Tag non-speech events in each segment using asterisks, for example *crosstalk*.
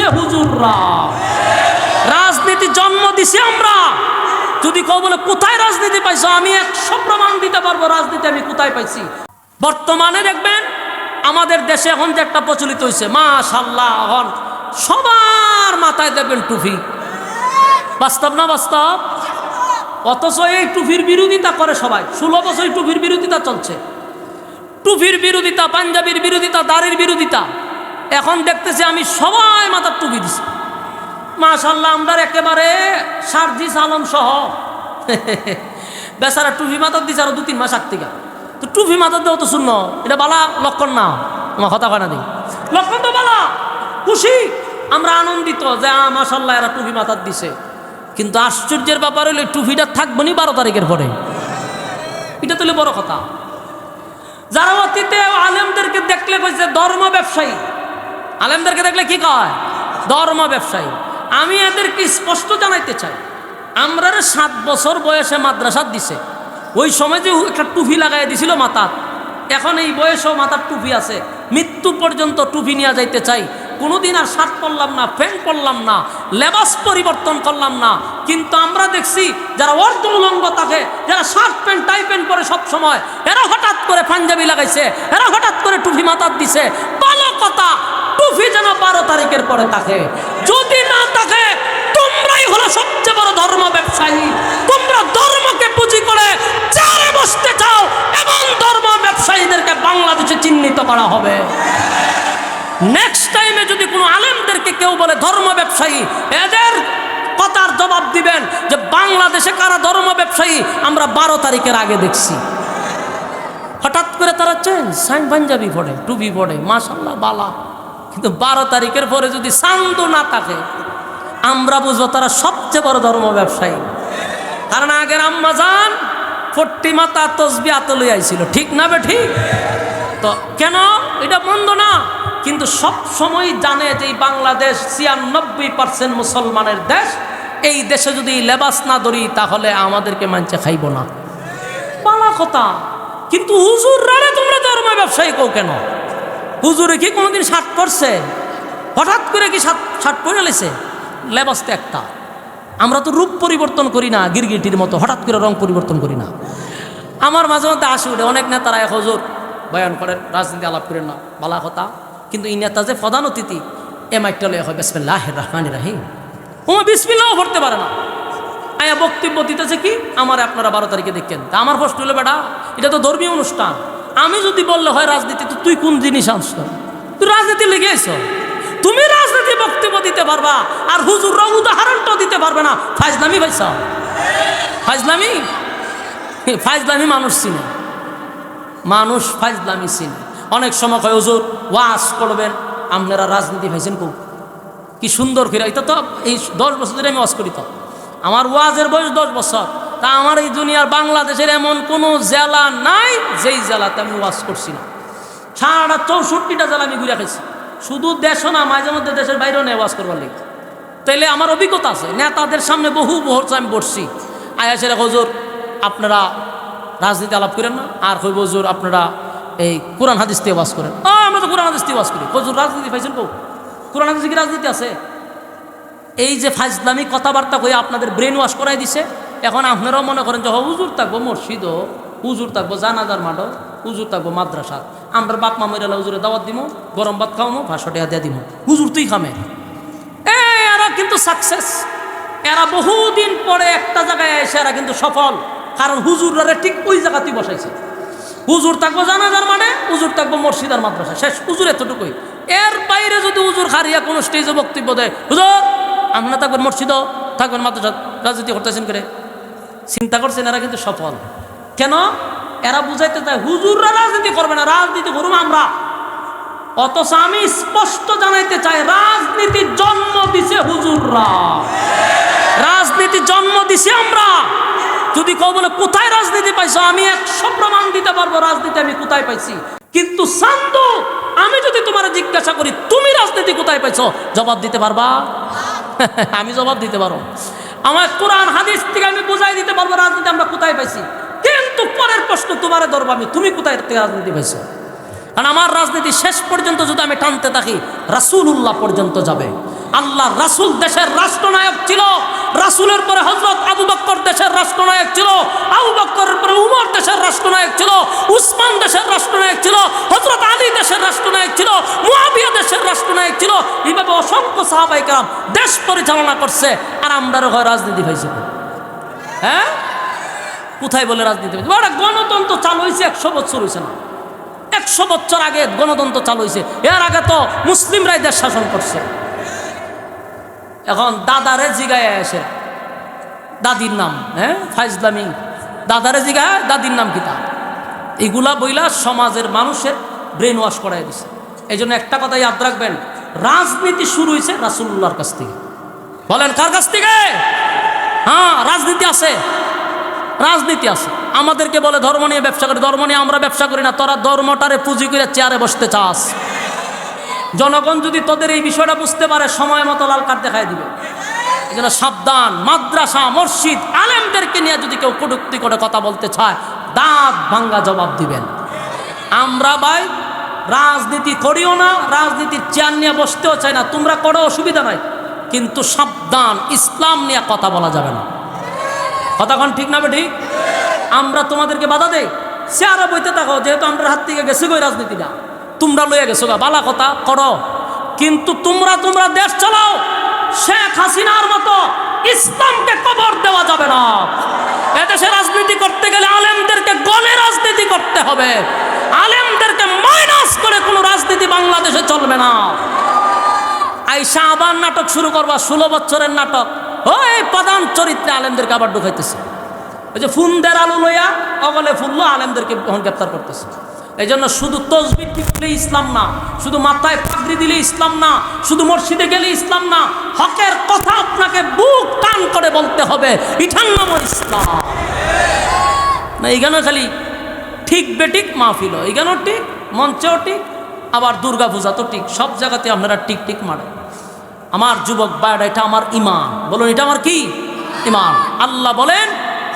দিছে হুজুররা। রাজনীতি জন্ম দিছি আমরা। যদি কেউ বলে, কোথায় রাজনীতি পাইছো? আমি একশো প্রমাণ দিতে পারব, রাজনীতি আমি কোথায় পাইছি? বর্তমানে দেখবেন, আমাদের দেশে এখন যে একটা প্রচলিত হয়েছে মাশাল্লাহ এখন সবার মাথায় দেখবেন টুফি বাস্তব না বাস্তব? অথচ এই টুপির বিরোধিতা করে সবাই। ষোলো বছর টুপির বিরোধিতা চলছে। টুপির বিরোধিতা, পাঞ্জাবির বিরোধিতা, দাড়ির বিরোধিতা। এখন দেখতেছি আমি সবাই মাথার টুপি দিছি। মাশাল্লাহ আমরা একেবারে সার্জিস আলম সহ। বেচারা টুপি মাথার দিছে আরও দু তিন মাস আগ তো টুপি মাথার দেওয়া তো শূন্য। এটা বালা লক্ষণ না। আমার কথা কয় না দিই। লক্ষণ তো বালা। খুশি। আমরা আনন্দিত যে মাশাল্লাহ এরা টুপি মাথার দিছে। কিন্তু আশ্চর্যের ব্যাপার হলো টুপিটা থাকব নি বারো তারিখের পরে। এটা তুলে বড় কথা। যারা অতীতে আলেমদেরকে দেখলে কইছে ধর্ম ব্যবসায়ী। আলেমদেরকে দেখলে কি কয়? ধর্ম ব্যবসায়ী। আমি এদেরকে স্পষ্ট জানাইতে চাই। আমরা সাত বছর বয়সে মাদ্রাসাত দিছে। ওই সময় যে একটা টুপি লাগাই দিছিল মাথার। এখন এই বয়সেও মাথার টুপি আছে। মৃত্যু পর্যন্ত টুপি নিয়ে যাইতে চাই। কোনোদিন আর শার্ট পরলাম না, প্যান্ট পরলাম না, লেবাস পরিবর্তন করলাম না। কিন্তু আমরা দেখছি যারা অর্ধ উলঙ্গ থাকে, যারা শার্ট, প্যান্ট, টাই প্যান্ট পরে সব সময়, এরা হঠাৎ করে পাঞ্জাবি লাগাইছে, এরা হঠাৎ করে টুপি মাথার দিছে। ভালো কথা টুপি যেন বারো তারিখের পরে থাকে। যদি না থাকে, তোমরাই হলো সবচেয়ে বড় ধর্ম ব্যবসায়ী। তোমরা ধর্মকে পুঁজি করে চারে বসতে চাও এবং ধর্ম ব্যবসায়ীদেরকে বাংলাদেশে চিহ্নিত করা হবে। নেক্সট টাইমে যদি কোনো আলেমদেরকে কেউ বলে ধর্ম ব্যবসায়ী, এদের কথার জবাব দিবেন যে বাংলাদেশে কারা ধর্ম ব্যবসায়ী, আমরা বারো তারিখের আগে দেখছি। হঠাৎ করে তারা চেঞ্জ সাইন পাঞ্জাবি পড়ে, টুপি পড়ে মাসাল্লাহ বালা। কিন্তু বারো তারিখের পরে যদি সান্দু না থাকে, আমরা বুঝব তারা সবচেয়ে বড় ধর্ম ব্যবসায়ী। কারণ আগের আম্মা যান ফট্টি মাতা তসবি আতলে আইছিল। ঠিক না বে ঠিক? তো কেন? এটা মন্দ না। কিন্তু সব সময় জানে যে বাংলাদেশ ছিয়ানব্বই পার্সেন্ট মুসলমানের দেশ। এই দেশে যদি লেবাস না ধরি, তাহলে আমাদেরকে মানছে খাইব না। বালা কথা। কিন্তু হুজুর রে তোমরা ধর্ম ব্যবসায়ী কেন? হুজুরে কি কোনোদিন শার্ট পরছে? হঠাৎ করে কি শার্ট শার্ট পরে লেছে? লেবাস একটা। আমরা তো রূপ পরিবর্তন করি না, গিরগিটির মতো, হঠাৎ করে রং পরিবর্তন করি না। আমার মাঝে মধ্যে আসে উঠে, অনেক নেতারা এক হজুর বয়ান করেন, রাজনীতি আলাপ করেন না, বালা কথা। কিন্তু এই নেতা যে প্রধান অতিথি, এ মাইকটা লয়ে হয় বিসমিল্লাহ রহমান রাহিম। ও বিসমিল্লাও পড়তে পারে না। আয়া বক্তব্য দিতেছে কি? আমার আপনারা বারো তারিখে দেখেন। তা আমার প্রশ্ন হলো, বেটা, এটা তো ধর্মীয় অনুষ্ঠান। আমি যদি বললে, হয় রাজনীতি, তো তুই কোন জিনিস আনছ? তুই রাজনীতি লেগে তুমি রাজনীতি বক্তব্য দিতে পারবা, আর হুজুররা উদাহরণটাও দিতে পারবে না। ফাইজলামি ভাইছ ফাইজলামি? ফাইজলামি মানুষ চিনে। মানুষ ফাইজলামি চিনে। অনেক সময় কয়, হুজুর, ওয়াজ করবেন, আপনারা রাজনীতি ভাইছেন খুব কি সুন্দর করে, এটা তো এই দশ বছর ধরে আমি ওয়াজ করি তো। আমার ওয়াজের বয়স দশ বছর। তা আমার এই দুনিয়ার বাংলাদেশের এমন কোনো জেলা নাই, যেই জেলাতে আমি ওয়াজ করছি না। সারাটা চৌষট্টিটা জেলা আমি ঘুরে খাইছি শুধু দেশও না, মাঝে মধ্যে দেশের বাইরেও নেই ওয়াজ করবার লেগে। তাইলে আমার অভিজ্ঞতা আছে, নেতাদের সামনে বহু বছর আমি বসছি। আয়াসের হজুর, আপনারা রাজনীতি আলাপ করেন না, আর কই হজুর, আপনারা এই কোরআন হাদিস দিয়ে ওয়াজ করেন। ও, আমরা তো কোরআন হাদিস দিয়ে ওয়াজ করি। হজুর, রাজনীতি পাইছেন কৌ? কোরআন হাদিসে কি রাজনীতি আছে? এই যে ফাইজলামি কথাবার্তা কয়ে আপনাদের ব্রেন ওয়াশ করাই দিছে এখন আপনারাও মনে করেন যে হুজুর থাকব মসজিদ হুজুর থাকব জানাজার মাঠও হুজুর থাকব মাদ্রাসা। আমরা বাপ মা মরিয়ালা হুজুরে দাওয়াত দিব গরম ভাত খাওয়ামো ভাষা দিয়া দিব হুজুর তুই খামে? এ এরা কিন্তু সাকসেস এরা বহুদিন পরে একটা জায়গায় এসে এরা কিন্তু সফল। কারণ হুজুররা ঠিক ওই জায়গাতেই বসাইছে। হুজুর থাকব জানাজার মানে হুজুর থাকব মসজিদার মাদ্রাসা। শেষ, হুজুর এতটুকুই। এর বাইরে যদি হুজুর হারিয়া কোনো স্টেজে বক্তব্য দেয়, হুজুর আপনারা থাকবেন মসজিদও থাকবেন মাদ্রাসা, রাজনীতি করতেছেন করে? চিন্তা করছেন, এরা কিন্তু সফল। কেন? এরা বুঝাইতে চায়, হুজুররা রাজনীতি করবে না, রাজনীতি করুম আমরা। অথচ আমি স্পষ্ট জানাইতে চাই রাজনীতির জন্ম দিছে হুজুররা। রাজনীতি জন্ম দিছি আমরা। যদি কেউ বলে, কোথায় রাজনীতি পাইছো? আমি একশো প্রমাণ দিতে পারব, রাজনীতি আমি কোথায় পাইছি? কিন্তু শান্ত আমি যদি তোমার জিজ্ঞাসা করি, তুমি রাজনীতি কোথায় পাইছো? জবাব দিতে পারবা? *laughs* আমি জবাব দিতে পারো আমার কোরআন হাদিস থেকে আমি বুঝাই দিতে পারব রাজনীতি আমরা কোথায় পাইছি। কিন্তু পরের প্রশ্ন, তোমার ধরবো আমি, তুমি কোথায় থেকে রাজনীতি পাইছো? কারণ আমার রাজনীতি শেষ পর্যন্ত যদি আমি টানতে থাকি রাসুল উল্লাহ পর্যন্ত যাবে। আল্লাহ রাসূল দেশের রাষ্ট্রনায়ক ছিল, রাসূলের পরে হজরত আবু বক্কর দেশের রাষ্ট্রনায়ক ছিল, আবু বক্করের পরে উমর দেশের রাষ্ট্রনায়ক ছিল, উসমান দেশের রাষ্ট্রনায়ক ছিল হজরত আলী দেশের রাষ্ট্রনায়ক ছিল মুয়াবিয়া দেশের রাষ্ট্রনায়ক ছিল। এইভাবে অসংখ্য সাহাবাই কালাম দেশ পরিচালনা করছে আর আমরারও হয় রাজনীতি হয়েছে। হ্যাঁ? কোথায় বলে রাজনীতি হয়েছে? বড় গণতন্ত্র চালু হয়েছে, একশো বছর হয়েছে না। একশো বছর আগে গণতন্ত্র চালু হয়েছে। এর আগে তো মুসলিমরাই দেশ শাসন করছে। এখন দাদারে জিগায় আসে। দাদির নাম হ্যাঁ? ফাইজলামি। দাদারে জিগায়, দাদির নাম কিতা এগুলা বইলা সমাজের মানুষের ব্রেন ওয়াশ করাই দিছে। এই জন্য একটা কথা ইয়াদ রাখবেন, রাজনীতি শুরু হয়েছে রাসুল্লাহর কাছ থেকে। বলেন, কার কাছ থেকে? হ্যাঁ রাজনীতি আছে। রাজনীতি আছে। আমাদেরকে বলে ধর্ম নিয়ে ব্যবসা করি, ধর্ম নিয়ে আমরা ব্যবসা করি না, তোরা ধর্মটারে পুঁজি করে চেয়ারে বসতে চাস। জনগণ যদি তোদের এই বিষয়টা বুঝতে পারে, সময় মতো লাল কার্ড দেখায় দিবে। এই জন্য সাবধান, মাদ্রাসা, মসজিদ, আলেমদেরকে নিয়ে যদি কেউ কটুক্তি করে কথা বলতে চায়, দাঁত ভাঙ্গা জবাব দিবেন। আমরা ভাই, রাজনীতি করিও না, রাজনীতির চেয়ার নিয়ে বসতেও চাই না, তোমরা করো, অসুবিধা নাই। কিন্তু সাবধান, ইসলাম নিয়ে কথা বলা যাবে না। কথাক্ষণ ঠিক না ঠিক? আমরা তোমাদেরকে বাধা দেই। সে আরও বইতে থাকো, যেহেতু আমরা হাত থেকে গেছে গই রাজনীতিটা। তোমরা লইয়া গেছো গা, বালা কথা, করো। কিন্তু তোমরা তোমরা দেশ চালাও। শেখ হাসিনার মতো ইসলামকে কবর দেওয়া যাবে না। এদেশে রাজনীতি করতে গেলে আলেমদেরকে গলে রাজনীতি করতে হবে। আলেমদেরকে মাইনাস করে কোনো রাজনীতি বাংলাদেশে চলবে না। আইসা আবার নাটক শুরু করবা, ষোলো বছরের নাটক। ওই প্রধান চরিত্রে আলেমদেরকে আবার ঢুকাইতেছে। ওই যে ফুনদের আলু লইয়া অগলে ফুললো, আলেমদেরকে গ্রেপ্তার করতেছে। এই জন্য শুধু তসবি টিপলে ইসলাম না, শুধু মাথায় পাগড়ি দিলে ইসলাম না, শুধু মসজিদে গেলে ইসলাম না, হকের কথা আপনাকে বুক টান করে বলতে হবে ইঠান নাম ইসলাম। না এইখানে খালি ঠিক বেটিক মাহফিল এইখানেও ঠিক, মঞ্চেও ঠিক, আবার দুর্গা পূজা তো ঠিক, সব জায়গাতে আপনারা টিক টিক মারে আমার যুবক বায়ডা এটা আমার ইমান। বলুন, এটা আমার কি? ইমান। আল্লাহ বলেন,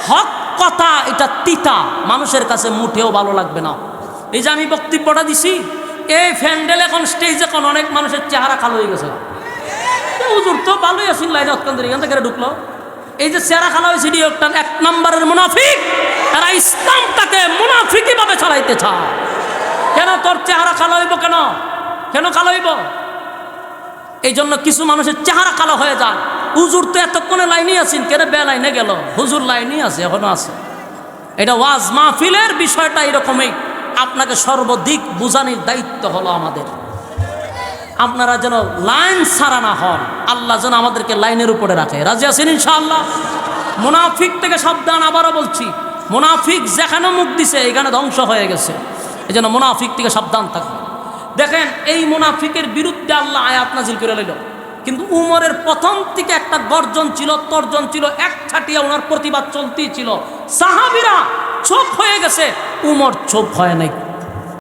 হক কথা এটা তিতা, মানুষের কাছে মুঠেও ভালো লাগবে না। এই যে আমি বক্তব্যটা দিছি, এই ফ্যান্ডেল এখন স্টেজ এখন অনেক মানুষের চেহারা কালো হয়ে গেছে। হুজুর তো ভালোই আছেন, লাইনে অত্যন্ত এখান থেকে ঢুকলো। এই যে চেহারা খালা হয়েছে ডি একটা এক নম্বরের মুনাফিক এরা ইসলামটাকে মুনাফিকই ভাবে চালাইতে চায়। কেন তোর চেহারা কালো হইব কেন? কেন কালো হইব? এই জন্য কিছু মানুষের চেহারা কালো হয়ে যায়। হুজুর তো এতক্ষণে লাইনেই আছেন কেরে বে লাইনে গেল? হুজুর লাইনেই আছে, এখনও আছে। এটা ওয়াজ মাহফিলের বিষয়টা এরকমই। আপনাকে সর্বদিক বোঝানোর দায়িত্ব হলো আমাদের। আপনারা যেন লাইন সারা না হন, আল্লাহ যেন আমাদেরকে লাইনের উপরে রাখে। রাজি আছেন ইনশাআল্লাহ? মুনাফিক থেকে সাবধান, আবারও বলছি, মুনাফিক যেখানে মুখ দিছে, এখানে ধ্বংস হয়ে গেছে। এই জন্য মুনাফিক থেকে সাবধান থাকবে দেখেন, এই মুনাফিকের বিরুদ্ধে আল্লাহ আয়াত নাজিল করে লইল। কিন্তু উমরের প্রথম থেকে একটা গর্জন ছিল, তর্জন ছিল, এক ছাটিয়া ওনার প্রতিবাদ চলতেই ছিল। সাহাবিরা চোপ হয়ে গেছে উমর চোপ হয় নাই।